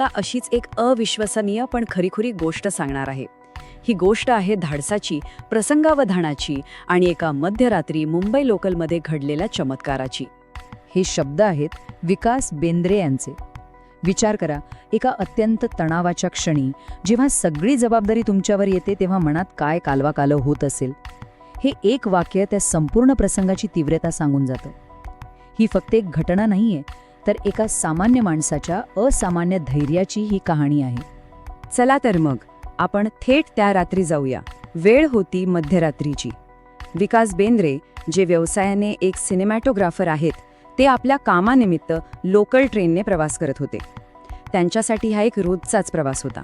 आत्ता अशीच एक अविश्वसनीय पण खरीखुरी गोष्ट सांगणार आहे. ही गोष्ट आहे धाडसाची प्रसंगावधानाची आणि एका मध्यरात्री मुंबई लोकलमध्ये घडलेल्या चमत्काराची. हे शब्द आहेत विकास बेंद्रे यांचे. विचार करा एका अत्यंत तणावाच्या क्षणी जेव्हा सगळी जबाबदारी तुमच्यावर येते तेव्हा मनात काय कालवाकालव होत असेल? हे एक वाक्य त्या संपूर्ण प्रसंगाची तीव्रता सांगून जातं. ही फक्त एक घटना नाहीये तर एका सामान्य माणसाच्या असामान्य धैर्याची ही कहाणी आहे. चला तर मग आपण थेट त्या रात्री जाऊया. वेळ होती मध्यरात्रीची. विकास बेंद्रे जे व्यवसायाने एक सिनेमॅटोग्राफर आहेत ते आपल्या कामानिमित्त लोकल ट्रेनने प्रवास करत होते. त्यांच्यासाठी हा एक रोजचाच प्रवास होता.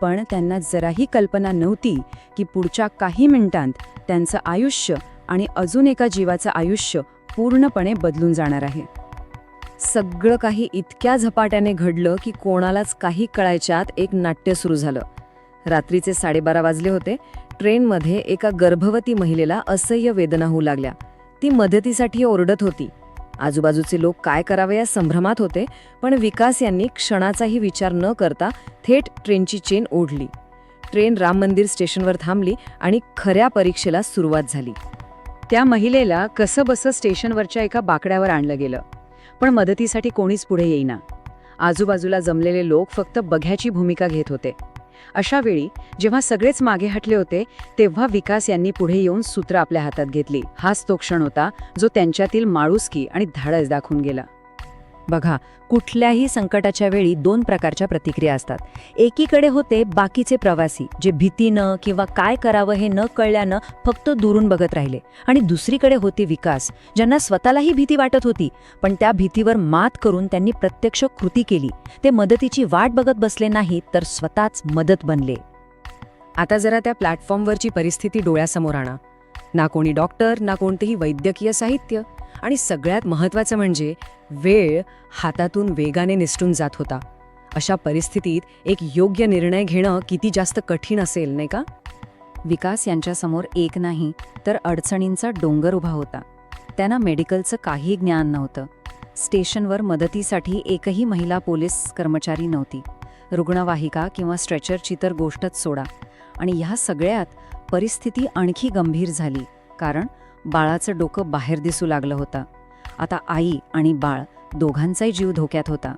पण त्यांना जराही कल्पना नव्हती की पुढच्या काही मिनिटांत त्यांचं आयुष्य आणि अजून एका जीवाचं आयुष्य पूर्णपणे बदलून जाणार आहे. सगळं काही इतक्या झपाट्याने घडलं की कोणालाच काही कळायच्यात एक नाट्य सुरू झालं. रात्रीचे साडेबारा वाजले होते. ट्रेनमध्ये एका गर्भवती महिलेला असह्य वेदना होऊ लागल्या. ती मदतीसाठी ओरडत होती. आजूबाजूचे लोक काय करावे या संभ्रमात होते पण विकास यांनी क्षणाचाही विचार न करता थेट ट्रेनची चेन ओढली. ट्रेन राम मंदिर स्टेशनवर थांबली आणि खऱ्या परीक्षेला सुरुवात झाली. त्या महिलेला कसं बसं स्टेशनवरच्या एका बाकड्यावर आणलं गेलं. पण मदतीसाठी कोणीच पुढे येईना. आजूबाजूला जमलेले लोक फक्त बघ्याची भूमिका घेत होते. अशा वेळी जेव्हा सगळेच मागे हटले होते तेव्हा विकास यांनी पुढे येऊन सूत्र आपल्या हातात घेतली. हाच तो क्षण होता जो त्यांच्यातील माळुसकी आणि धाडस दाखवून गेला. बघा कुठल्याही संकटाच्या वेळी दोन प्रकारच्या प्रतिक्रिया असतात. एकीकडे होते बाकीचे प्रवासी जे भीतीनं किंवा काय करावं हे न कळल्यानं फक्त दुरून बघत राहिले. आणि दुसरीकडे होते विकास ज्यांना स्वतःलाही भीती वाटत होती पण त्या भीतीवर मात करून त्यांनी प्रत्यक्ष कृती केली. ते मदतीची वाट बघत बसले नाहीत तर स्वतःच मदत बनले. आता जरा त्या प्लॅटफॉर्मवरची परिस्थिती डोळ्यासमोर आणा. ना कोणी डॉक्टर ना कोणतेही वैद्यकीय साहित्य. आणि सगळ्यात महत्त्वाचं म्हणजे वेळ हातातून वेगाने निसटून जात होता. अशा परिस्थितीत एक योग्य निर्णय घेणं किती जास्त कठीण असेल नाही का? विकास यांच्यासमोर एक नाही तर अडचणींचा डोंगर उभा होता. त्यांना मेडिकलचं काही ज्ञान नव्हतं. स्टेशनवर मदतीसाठी एकही महिला पोलीस कर्मचारी नव्हती. रुग्णवाहिका किंवा स्ट्रेचरची तर गोष्टच सोडा. आणि ह्या सगळ्यात परिस्थिती आणखी गंभीर झाली कारण बाळाचं डोकं बाहेर दिसू लागलं होतं. आता आई आणि बाळ दोघांचाही जीव धोक्यात होता.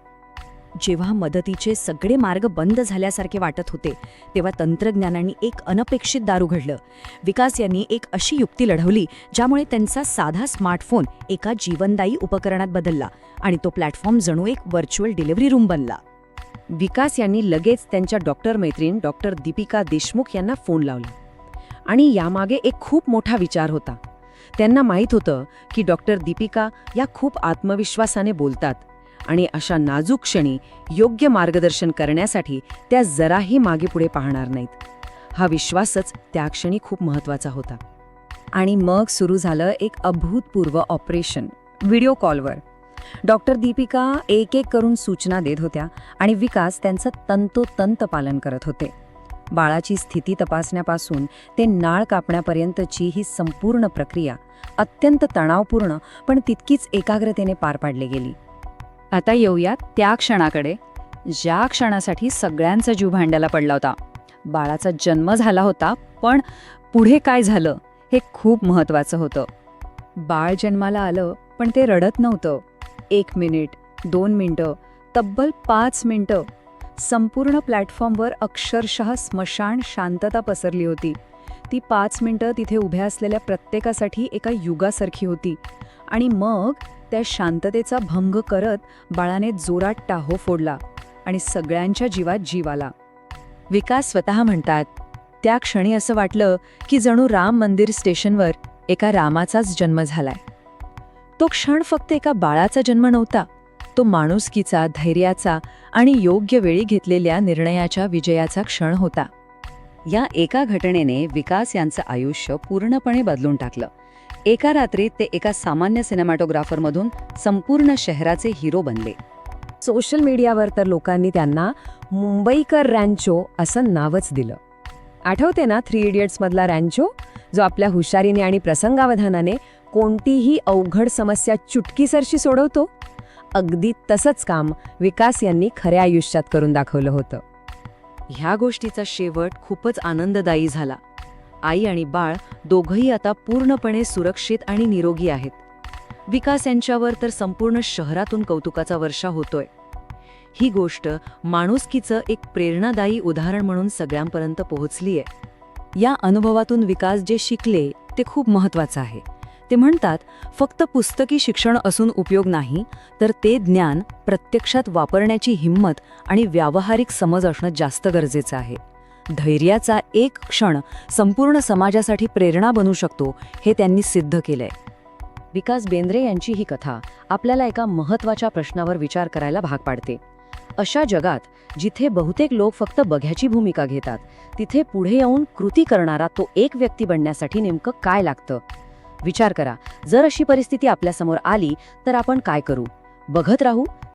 जेव्हा मदतीचे सगळे मार्ग बंद झाल्यासारखे वाटत होते तेव्हा तंत्रज्ञानाने एक अनपेक्षित दारू घडलं. विकास यांनी एक अशी युक्ती लढवली ज्यामुळे त्यांचा साधा स्मार्टफोन एका जीवनदायी उपकरणात बदलला आणि तो प्लॅटफॉर्म जणू एक व्हर्च्युअल डिलिव्हरी रूम बनला. विकास यांनी लगेच त्यांच्या डॉक्टर मैत्रीण डॉक्टर दीपिका देशमुख यांना फोन लावला. आणि यामागे एक खूप मोठा विचार होता. त्यांना माहीत होतं की डॉक्टर दीपिका या खूप आत्मविश्वासाने बोलतात आणि अशा नाजूक क्षणी योग्य मार्गदर्शन करण्यासाठी त्या जराही मागे पुढे पाहणार नाहीत. हा विश्वासच त्या क्षणी खूप महत्त्वाचा होता. आणि मग सुरू झालं एक अभूतपूर्व ऑपरेशन व्हिडिओ कॉलवर. डॉक्टर दीपिका एक एक करून सूचना देत होत्या आणि विकास त्यांचं तंतोतंत पालन करत होते. बाळाची स्थिती तपासण्यापासून ते नाळ कापण्यापर्यंतची ही संपूर्ण प्रक्रिया अत्यंत तणावपूर्ण पण तितकीच एकाग्रतेने पार पाडली गेली. आता येऊया त्या क्षणाकडे ज्या क्षणासाठी सगळ्यांचा जीव भांड्याला पडला होता. बाळाचा जन्म झाला होता पण पुढे काय झालं हे खूप महत्त्वाचं होतं. बाळ जन्माला आलं पण ते रडत नव्हतं. एक मिनिट दोन मिनटं तब्बल पाच मिनटं संपूर्ण प्लॅटफॉर्मवर अक्षरशः स्मशान शांतता पसरली होती. ती पाच मिनटं तिथे उभ्या असलेल्या प्रत्येकासाठी एका युगासारखी होती. आणि मग त्या शांततेचा भंग करत बाळाने जोरात टाहो फोडला आणि सगळ्यांच्या जीवात जीव आला. विकास स्वतः म्हणतात त्या क्षणी असं वाटलं की जणू राम मंदिर स्टेशनवर एका रामाचाच जन्म झालाय. तो क्षण फक्त एका बाळाचा जन्म नव्हता तो माणुसकीचा धैर्याचा आणि योग्य वेळी घेतलेल्या निर्णयाच्या विजयाचा क्षण होता. या एका घटनेने विकास यांचं आयुष्य पूर्णपणे बदलून टाकलं. एका रात्रीत ते एका सामान्य सिनेमॅटोग्राफरमधून संपूर्ण शहराचे हिरो बनले. सोशल मीडियावर तर लोकांनी त्यांना मुंबईकर रँचो असं नावच दिलं. आठवते ना थ्री इडियट्समधला रँचो? जो आपल्या हुशारीने आणि प्रसंगावधानाने कोणतीही अवघड समस्या चुटकीसरशी सोडवतो? अगदी तसंच काम विकास यांनी खऱ्या आयुष्यात करून दाखवलं होतं. ह्या गोष्टीचा शेवट खूपच आनंददायी झाला. आई आणि बाळ दोघंही आता पूर्णपणे सुरक्षित आणि निरोगी आहेत. विकास यांच्यावर तर संपूर्ण शहरातून कौतुकाचा वर्षा होतोय. ही गोष्ट माणुसकीचं एक प्रेरणादायी उदाहरण म्हणून सगळ्यांपर्यंत पोहोचलीय. या अनुभवातून विकास जे शिकले ते खूप महत्वाचं आहे. ते म्हणतात फक्त पुस्तकी शिक्षण असून उपयोग नाही तर ते ज्ञान प्रत्यक्षात वापरण्याची हिंमत आणि व्यावहारिक समज असणं जास्त गरजेचं आहे. धैर्याचा एक क्षण संपूर्ण समाजासाठी प्रेरणा बनू शकतो हे त्यांनी सिद्ध केलंय. विकास बेंद्रे यांची ही कथा आपल्याला एका महत्त्वाच्या प्रश्नावर विचार करायला भाग पाडते. अशा जगात जिथे बहुतेक लोक फक्त बघ्याची भूमिका घेतात तिथे पुढे येऊन कृती करणारा तो एक व्यक्ती बनण्यासाठी नेमकं काय लागतं? विचार करा. जर अशी परिस्थिती आपल्यासमोर आली तर आपण काय करू? बघत राहू?